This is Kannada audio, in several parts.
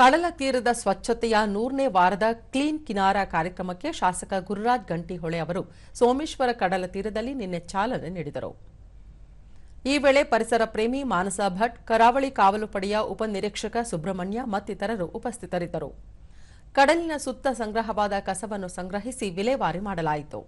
ಕಡಲ ತೀರದ ಸ್ವಚ್ಛತೆಯ ನೂರನೇ ವಾರದ ಕ್ಲೀನ್ ಕಿನಾರ ಕಾರ್ಯಕ್ರಮಕ್ಕೆ ಶಾಸಕ ಗುರುರಾಜ್ ಗಂಟಿಹೊಳೆ ಅವರು ಸೋಮೇಶ್ವರ ಕಡಲ ತೀರದಲ್ಲಿ ನಿನ್ನೆ ಚಾಲನೆ ನೀಡಿದರು. ಈ ವೇಳೆ ಪರಿಸರ ಪ್ರೇಮಿ ಮಾನಸ ಭಟ್, ಕರಾವಳಿ ಕಾವಲು ಪಡೆಯ ಉಪನಿರೀಕ್ಷಕ ಸುಬ್ರಹ್ಮಣ್ಯ ಮತ್ತಿತರರು ಉಪಸ್ಥಿತರಿದ್ದರು. ಕಡಲಿನ ಸುತ್ತ ಸಂಗ್ರಹವಾದ ಕಸವನ್ನು ಸಂಗ್ರಹಿಸಿ ವಿಲೇವಾರಿ ಮಾಡಲಾಯಿತು.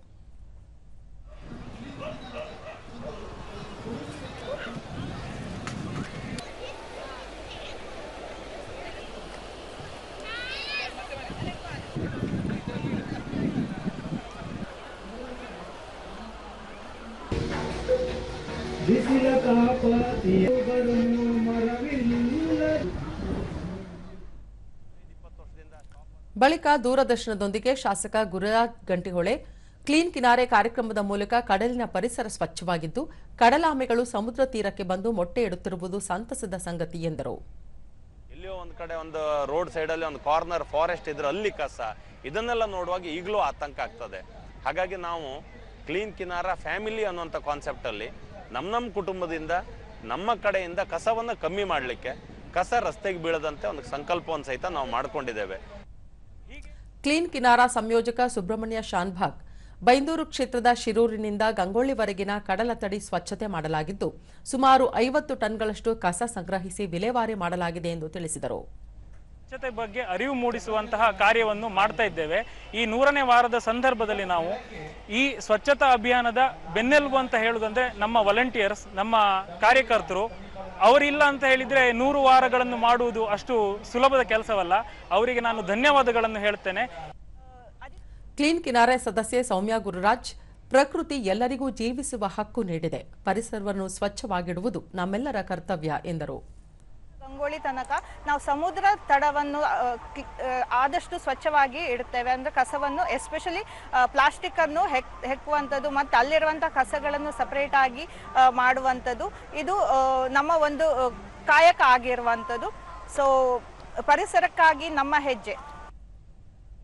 ಬಳಿಕ ದೂರದರ್ಶನದೊಂದಿಗೆ ಶಾಸಕ ಗುರುರಾಜ್ ಗಂಟಿಹೊಳೆ, ಕ್ಲೀನ್ ಕಿನಾರೆ ಕಾರ್ಯಕ್ರಮದ ಮೂಲಕ ಕಡಲಿನ ಪರಿಸರ ಸ್ವಚ್ಛವಾಗಿದ್ದು, ಕಡಲಾಮೆಗಳು ಸಮುದ್ರ ತೀರಕ್ಕೆ ಬಂದು ಮೊಟ್ಟೆ ಇಡುತ್ತಿರುವುದು ಸಂತಸದ ಸಂಗತಿ ಎಂದರು. ಇಲ್ಲಿಯೋ ಒಂದು ಕಡೆ ಒಂದು ರೋಡ್ ಸೈಡಲ್ಲಿ ಒಂದು ಕಾರ್ನರ್ ಫಾರೆಸ್ಟ್ ಇದ್ರೆ ಅಲ್ಲಿ ಕಸ. ಇದನ್ನೆಲ್ಲ ನೋಡುವಾಗ ಈಗಲೂ ಆತಂಕ ಆಗ್ತದೆ. ಹಾಗಾಗಿ ನಾವು ಕ್ಲೀನ್ ಕಿನಾರ ಫ್ಯಾಮಿಲಿ ಅನ್ನುವಂಥ ಕಾನ್ಸೆಪ್ಟಲ್ಲಿ ನಮ್ಮ ನಮ್ಮ ಕುಟುಂಬದಿಂದ, ನಮ್ಮ ಕಡೆಯಿಂದ ಕಸವನ್ನು ಕಮ್ಮಿ ಮಾಡಲಿಕ್ಕೆ, ಕಸ ರಸ್ತೆಗೆ ಬೀಳದಂತೆ ಒಂದು ಸಂಕಲ್ಪವನ್ನು ಸಹಿತ ನಾವು ಮಾಡಿಕೊಂಡಿದ್ದೇವೆ. ಕ್ಲೀನ್ ಕಿನಾರಾ ಸಂಯೋಜಕ ಸುಬ್ರಹ್ಮಣ್ಯ ಶಾನ್ಭಾಗ್, ಬೈಂದೂರು ಕ್ಷೇತ್ರದ ಶಿರೂರಿನಿಂದ ಗಂಗೊಳ್ಳಿವರೆಗಿನ ಕಡಲ ತಡಿ ಸ್ವಚ್ಛತೆ ಮಾಡಲಾಗಿದ್ದು, ಸುಮಾರು ಐವತ್ತು ಟನ್ಗಳಷ್ಟು ಕಸ ಸಂಗ್ರಹಿಸಿ ವಿಲೇವಾರಿ ಮಾಡಲಾಗಿದೆ ಎಂದು ತಿಳಿಸಿದರು. ಸ್ವಚ್ಛತೆ ಬಗ್ಗೆ ಅರಿವು ಮೂಡಿಸುವಂತಹ ಕಾರ್ಯವನ್ನು ಮಾಡ್ತಾ ಇದ್ದೇವೆ. ಈ ನೂರನೇ ವಾರದ ಸಂದರ್ಭದಲ್ಲಿ ನಾವು ಈ ಸ್ವಚ್ಛತಾ ಅಭಿಯಾನದ ಬೆನ್ನೆಲುಬು ಅಂತ ಹೇಳುದಂದ್ರೆ ನಮ್ಮ ವಾಲಂಟಿಯರ್ಸ್ ನಮ್ಮ ಕಾರ್ಯಕರ್ತರು. ಅವರಿಲ್ಲ ಅಂತ ಹೇಳಿದ್ರೆ ನೂರು ವಾರಗಳನ್ನು ಮಾಡುವುದು ಅಷ್ಟು ಸುಲಭದ ಕೆಲಸವಲ್ಲ. ಅವರಿಗೆ ನಾನು ಧನ್ಯವಾದಗಳನ್ನು ಹೇಳ್ತೇನೆ. ಕ್ಲೀನ್ ಕಿನಾರೆ ಸದಸ್ಯೆ ಸೌಮ್ಯ ಗುರುರಾಜ್, ಪ್ರಕೃತಿ ಎಲ್ಲರಿಗೂ ಜೀವಿಸುವ ಹಕ್ಕು ನೀಡಿದೆ. ಪರಿಸರವನ್ನು ಸ್ವಚ್ಛವಾಗಿಡುವುದು ನಮ್ಮೆಲ್ಲರ ಕರ್ತವ್ಯ ಎಂದರು. ಗಂಗೋಳಿ ತನಕ ನಾವು ಸಮುದ್ರ ತಡವನ್ನು ಆದಷ್ಟು ಸ್ವಚ್ಛವಾಗಿ ಇಡುತ್ತೇವೆ. ಅಂದ್ರೆ ಕಸವನ್ನು ಎಸ್ಪೆಷಲಿ ಪ್ಲಾಸ್ಟಿಕ್ ಅನ್ನು ಹೆಕ್, ಹೆಕ್ಕುವಂಥದ್ದು ಮತ್ತು ಅಲ್ಲಿರುವಂಥ ಕಸಗಳನ್ನು ಸಪರೇಟ್ ಆಗಿ ಮಾಡುವಂಥದ್ದು. ಇದು ನಮ್ಮ ಒಂದು ಕಾಯಕ ಆಗಿರುವಂಥದ್ದು. ಸೊ ಪರಿಸರಕ್ಕಾಗಿ ನಮ್ಮ ಹೆಜ್ಜೆ.